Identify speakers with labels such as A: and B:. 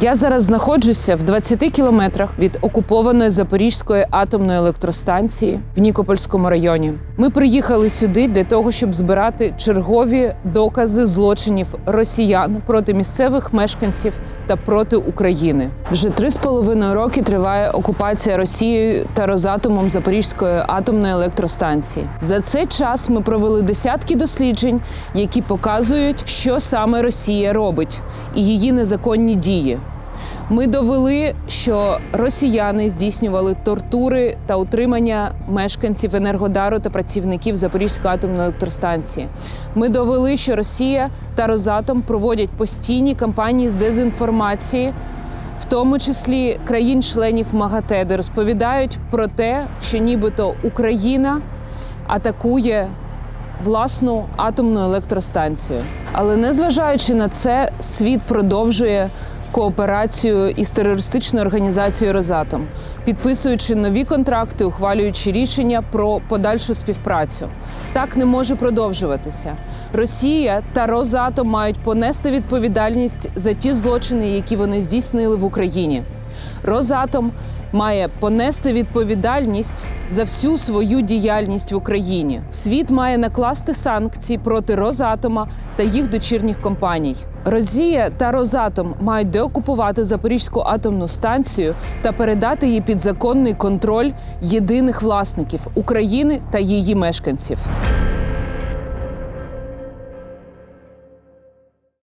A: Я зараз знаходжуся в 20 кілометрах від окупованої Запорізької атомної електростанції в Нікопольському районі. Ми приїхали сюди для того, щоб збирати чергові докази злочинів росіян проти місцевих мешканців та проти України. Вже три з половиною роки триває окупація Росією та Розатомом Запорізької атомної електростанції. За цей час ми провели десятки досліджень, які показують, що саме Росія робить і її незаконні дії. Ми довели, що росіяни здійснювали тортури та утримання мешканців Енергодару та працівників Запорізької атомної електростанції. Ми довели, що Росія та Розатом проводять постійні кампанії з дезінформації, в тому числі країн-членів МАГАТЕ, де розповідають про те, що нібито Україна атакує власну атомну електростанцію. Але незважаючи на це, світ продовжує кооперацію із терористичною організацією Розатом, підписуючи нові контракти, ухвалюючи рішення про подальшу співпрацю. Так не може продовжуватися. Росія та Розатом мають понести відповідальність за ті злочини, які вони здійснили в Україні. Розатом має понести відповідальність за всю свою діяльність в Україні. Світ має накласти санкції проти Розатома та їх дочірніх компаній. Росія та Розатом мають деокупувати Запорізьку атомну станцію та передати її під законний контроль єдиних власників України та її мешканців.